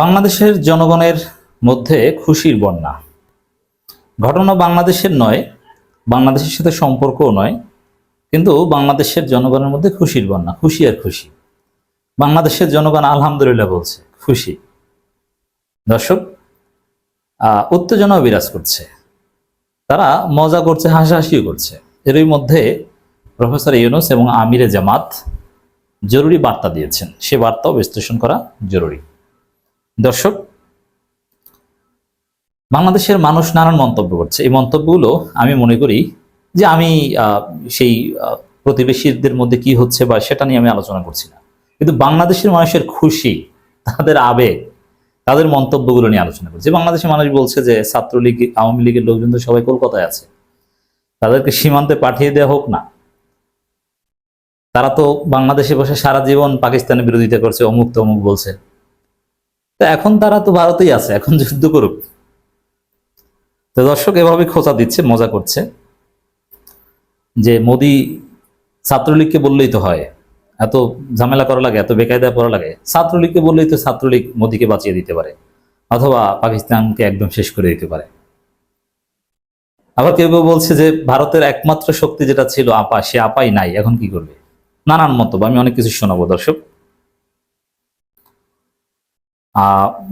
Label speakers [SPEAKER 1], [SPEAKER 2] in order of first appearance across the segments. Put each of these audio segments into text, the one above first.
[SPEAKER 1] বাংলাদেশের জনগণের মধ্যে খুশির বন্যা। ঘটনা বাংলাদেশের নয়, বাংলাদেশের সাথে সম্পর্কও নয়, কিন্তু বাংলাদেশের জনগণের মধ্যে খুশির বন্যা, খুশি আর খুশি। বাংলাদেশের জনগণ আলহামদুলিল্লাহ বলছে, খুশি। দর্শক উত্তেজনাও বিরাজ করছে। তারা মজা করছে, হাসাহাসিও করছে। এরই মধ্যে প্রফেসর ইউনুস এবং আমিরে জামাত জরুরি বার্তা দিয়েছেন। সে বার্তাও বিশ্লেষণ করা জরুরি। দর্শক, বাংলাদেশের মানুষ নানান মন্তব্য করছে। এই মন্তব্যগুলো আমি মনে করি যে আমি সেই প্রতিবেশীদের মধ্যে কি হচ্ছে বা সেটা নিয়ে আমি আলোচনা করছি না। কিন্তু বাংলাদেশের মানুষের খুশি, তাদের আবেগ, তাদের মন্তব্যগুলো নিয়ে আলোচনা করছি। বাংলাদেশের মানুষ বলছে যে ছাত্রলীগ, আওয়ামী লীগের লোকজন তো সবাই কলকাতায় আছে। তাদেরকে সীমান্তে পাঠিয়ে দেওয়া হোক না। তারা তো বাংলাদেশে বসে সারা জীবন পাকিস্তানের বিরোধিতা করছে, অমুক তমুক বলছে। তা এখন তারা তো ভারতেই আছে, এখন যুদ্ধ করুক। তো দর্শক, এভাবে খোঁচা দিচ্ছে, মজা করছে। যে মোদি ছাত্রলীগকে বললেই তো হয়, এত ঝামেলা করা লাগে, এত বেকায়দা করা লাগে। ছাত্রলীগকে বললেই তো ছাত্রলীগ মোদিকে বাঁচিয়ে দিতে পারে, অথবা পাকিস্তানকে একদম শেষ করে দিতে পারে। আবার কেউ কেউ বলছে যে ভারতের একমাত্র শক্তি যেটা ছিল আপা, সে আপাই নাই, এখন কি করবে? নানান মন্তব্য আমি অনেক কিছু শোনাবো দর্শক।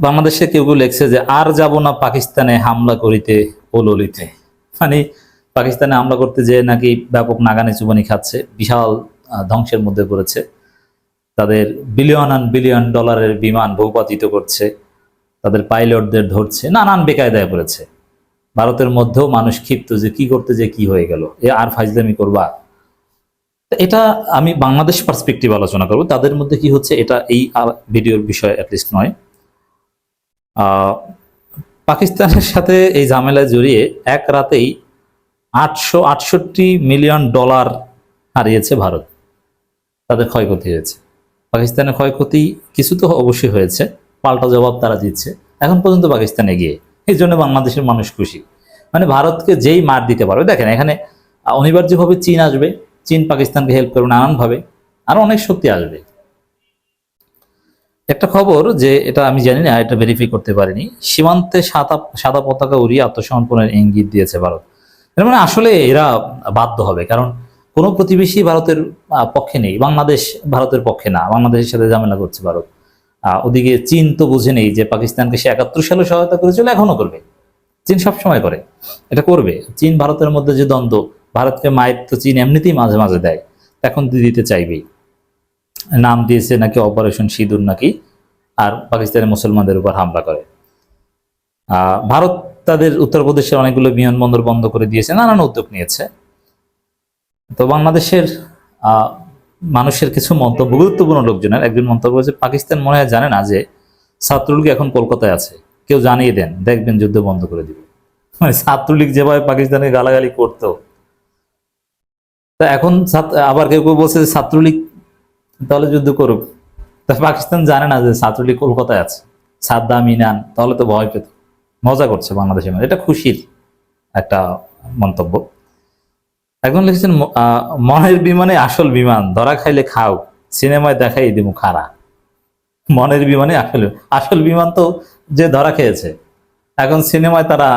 [SPEAKER 1] বাংলাদেশে কেউ কেউ লেখছে যে, আর যাব না পাকিস্তানে হামলা করিতে ও ললিতে মানে পাকিস্তানে হামলা করতে যে নাকি ব্যাপক নাগানে চুবানি খাচ্ছে, বিশাল ধ্বংসের মধ্যে পড়েছে। তাদের বিলিয়ন আন বিলিয়ন ডলারের বিমান ভূপাতিত করছে। তাদের পাইলটদের ধরছে, নানান বেকায়দায় পড়েছে। ভারতের মধ্যেও মানুষ ক্ষিপ্ত যে, কি করতে যে, কি হয়ে গেল? এ আর ফাইজলামি করবা? এটা আমি বাংলাদেশ পার্সপেক্টিভ আলোচনা করব। তাদের মধ্যে কি হচ্ছে, এটা এই ভিডিওর বিষয় অ্যাটলিস্ট নয়। পাকিস্তানের সাথে এই ঝামেলায় জড়িয়ে এক রাতেই আটশো আটষট্টি মিলিয়ন ডলার হারিয়েছে ভারত। তাদের ক্ষয়ক্ষতি হয়েছে। পাকিস্তানের ক্ষয়ক্ষতি কিছু তো অবশ্যই হয়েছে, পাল্টা জবাব তারা দিচ্ছে। এখন পর্যন্ত পাকিস্তানে গিয়ে এই জন্য বাংলাদেশের মানুষ খুশি। মানে ভারতকে যেই মার দিতে পারবে, দেখেন এখানে অনিবার্যভাবে চীন আসবে, চীন পাকিস্তানকে হেল্প করবে নানানভাবে। আরও অনেক শক্তি আসবে। একটা খবর যে এটা আমি জানি না, এটা ভেরিফাই করতে পারিনি। সীমান্তে সাদা সাদা পতাকা উড়িয়ে আত্মসমর্পণের ইঙ্গিত দিয়েছে ভারত। এর মানে আসলে এরা বাধ্য হবে, কারণ কোনো প্রতিবেশী ভারতের পক্ষে নেই, বাংলাদেশ ভারতের পক্ষে না, বাংলাদেশের সাথে ঝামেলা করছে ভারত। ওদিকে চীন তো বুঝে নেই যে পাকিস্তানকে সে একাত্তর সালে সহায়তা করেছিল, এখনও করবে। চীন সবসময় করে, এটা করবে। চীন ভারতের মধ্যে যে দ্বন্দ্ব, ভারতকে মায়ের তো চীন এমনিতেই মাঝে মাঝে দেয়, এখন দিতে চাইবেই। নাম দিয়েছে নাকি অপারেশন সিঁদুর নাকি? আর পাকিস্তানের মুসলমানদের উপর হামলা করে। ভারত তাদের উত্তরপ্রদেশের অনেকগুলো বিমানবন্দর বন্ধ করে দিয়েছে, নানান উদ্যোগ নিয়েছে। তো বাংলাদেশের মানুষের কিছু মন্তব্য, গুরুত্বপূর্ণ লোকজনের একজন মন্তব্য হচ্ছে পাকিস্তান মনে হয় জানে না যে, ছাত্রলীগ এখন কলকাতায় আছে। কেউ জানিয়ে দেন, দেখবেন যুদ্ধ বন্ধ করে দিবে। মানে ছাত্রলীগ যেভাবে পাকিস্তানে গালাগালি করতো। তা এখন আবার কেউ কেউ বলছে যে, ছাত্রলীগ তাহলে যুদ্ধ করুক। তা পাকিস্তান জানে না যে ছাত্রলীগ কলকাতায় আছে। সাদ্দাম, ইনান, তাহলে তো ভয় পেত। মজা করছে বাংলাদেশের মানুষ। এটা খুশির একটা মন্তব্য। একজন লিখেছেন মনের বিমানে আসল বিমান, ধরা খাইলে খাও, সিনেমায় দেখাই দিব খারা মনের বিমানে আসল আসল বিমান তো যে ধরা খেয়েছে। এখন সিনেমায় তারা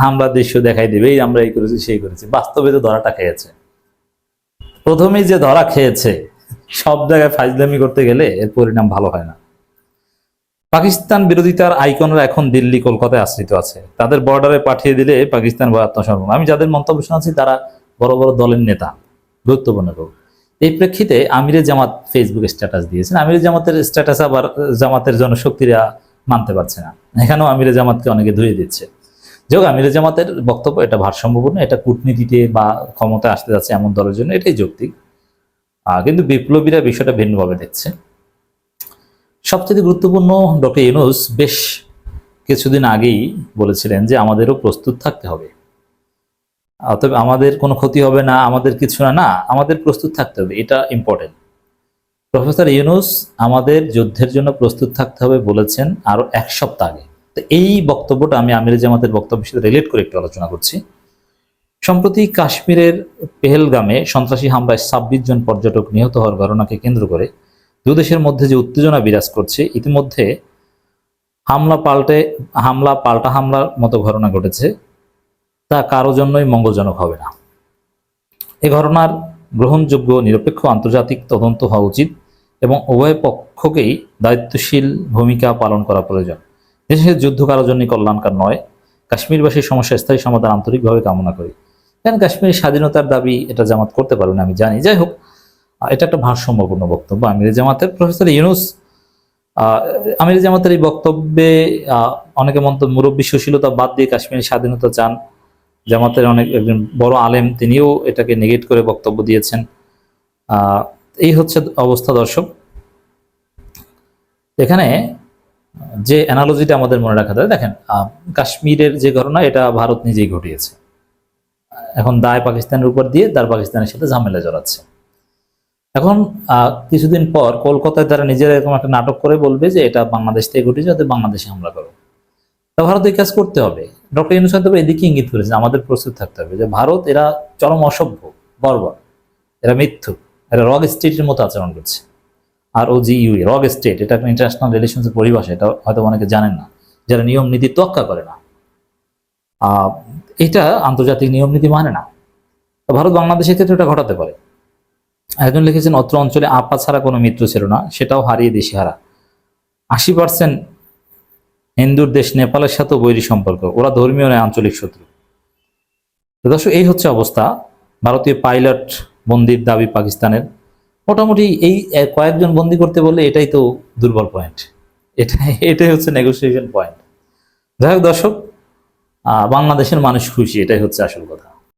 [SPEAKER 1] হামলা দৃশ্য দেখাই দিবে, এই আমরা এই করেছি, সেই করেছি। বাস্তবে তো ধরাটা খেয়েছে। প্রথমেই যে ধরা খেয়েছে সব জায়গায় ফাইজলামি করতে গেলে এর পরিণাম ভালো হয় না। পাকিস্তান বিরোধিতার আইকনরা এখন দিল্লি, কলকাতায় আশ্রিত আছে। তাদের বর্ডারে পাঠিয়ে দিলে পাকিস্তান বা আত্মসমর্পণ। আমি যাদের মন্তব্য শুনেছি তারা বড় বড় দলের নেতা, গুরুত্বপূর্ণ লোক। এই প্রেক্ষিতে আমিরে জামাত ফেসবুকে স্ট্যাটাস দিয়েছেন। আমিরে জামাতের স্ট্যাটাস আবার জামাতের জনশক্তিরা মানতে পারছে না। এখানেও আমিরে জামাতকে অনেকে ধুয়ে দিচ্ছে। যোগ আমিরে জামাতের বক্তব্য এটা ভারসাম্যপূর্ণ, এটা কূটনীতিতে বা ক্ষমতায় আসতে যাচ্ছে এমন দলের জন্য এটাই যৌক্তিক। কিন্তু বিপ্লবীরা বিষয়টা ভিন্নভাবে দেখছে। সবচেয়ে গুরুত্বপূর্ণ ডক্টর ইউনুস বেশ কিছুদিন আগেই বলেছিলেন যে আমাদেরও প্রস্তুত থাকতে হবে। অতএব আমাদের কোনো ক্ষতি হবে না, আমাদের কিছু না না, আমাদের প্রস্তুত থাকতে হবে, এটা ইম্পর্টেন্ট প্রফেসর ইউনুস আমাদের যুদ্ধের জন্য প্রস্তুত থাকতে হবে বলেছেন আরও এক সপ্তাহ আগে। তো এই বক্তব্যটা আমি আমির জামাতের বক্তব্যের সাথে রিলেট করে একটু আলোচনা করছি। সম্প্রতি কাশ্মীরের পেহেলগামে সন্ত্রাসী হামলায় ছাব্বিশ জন পর্যটক নিহত হওয়ার ঘটনাকে কেন্দ্র করে দেশের মধ্যে যে উত্তেজনা বিরাজ করছে, ইতিমধ্যে হামলা পাল্টে, হামলা পাল্টা হামলার মতো ঘটনা ঘটেছে। তা কারও জন্যই মঙ্গলজনক হবে না। এ ঘটনার গ্রহণযোগ্য, নিরপেক্ষ, আন্তর্জাতিক তদন্ত হওয়া উচিত এবং উভয় পক্ষকেই দায়িত্বশীল ভূমিকা পালন করা প্রয়োজন। দেশের যুদ্ধ কারোর জন্য কল্যাণকার নয়। কাশ্মীরবাসীর সমস্যা স্থায়ী সমাধান আন্তরিকভাবে কামনা করি। কারণ কাশ্মীরের স্বাধীনতার দাবি এটা জামাত করতে পারবে না আমি জানি। যাই হোক এটা একটা ভারসাম্যপূর্ণ বক্তব্য। আমির জামাতের প্রফেসর ইউনুস আমির জামাতের এই বক্তব্যে অনেকে মন্তব্য মুরব্বী সুশীলতা বাদ দিয়ে কাশ্মীরের স্বাধীনতা চান। জামাতের অনেক একজন বড় আলেম, তিনিও এটাকে নেগেট করে বক্তব্য দিয়েছেন। এই হচ্ছে অবস্থা দর্শক। এখানে যে অ্যানালজিটা আমাদের মনে রাখা যায় দেখেন কাশ্মীরের যে ঘটনা, এটা ভারত নিজেই ঘটিয়েছে। এখন দায় পাকিস্তানের উপর দিয়ে তার পাকিস্তানের সাথে ঝামেলা জড়াচ্ছে। এখন কিছুদিন পর কলকাতায় তারা নিজেরা এরকম একটা নাটক করে বলবে যে এটা বাংলাদেশ থেকে ঘটেছে যাতে বাংলাদেশে হামলা করো। তা ভারত এই কাজ করতে হবে। ডক্টর ইউনুস হয়তো এদিকে ইঙ্গিত করেছে আমাদের প্রস্তুত থাকতে হবে যে ভারত এরা চরম অসভ্য, বর্বর, এরা মিথ্যু, এরা রগ স্টেটের মতো আচরণ করছে। আর ও জি ইউই রগ স্টেট, এটা একটা ইন্টারন্যাশনাল রিলেশনস পরিভাষা, এটা হয়তো অনেকে জানেন না, যারা নিয়ম নীতি তোয়াক্কা করে না। এটা আন্তর্জাতিক নিয়ম নীতি মানে না। ভারত বাংলাদেশের ক্ষেত্রে এটা ঘটাতে পারে। একজন লিখেছেন, অত্র অঞ্চলে আপা ছাড়া কোনো মিত্র ছিল না, সেটাও হারিয়ে দেশে হারা। আশি পার্সেন্ট হিন্দুর দেশ নেপালের সাথেও বৈরী সম্পর্ক, ওরা ধর্মীয় নয়, আঞ্চলিক শত্রু। দর্শক, এই হচ্ছে অবস্থা। ভারতীয় পাইলট বন্দির দাবি পাকিস্তানের। মোটামুটি এই কয়েকজন বন্দি করতে বললে এটাই তো দুর্বল পয়েন্ট এটাই এটাই হচ্ছে নেগোসিয়েশন পয়েন্ট যাই হোক দর্শক বাংলাদেশের মানুষ খুশি এটাই হচ্ছে আসল কথা।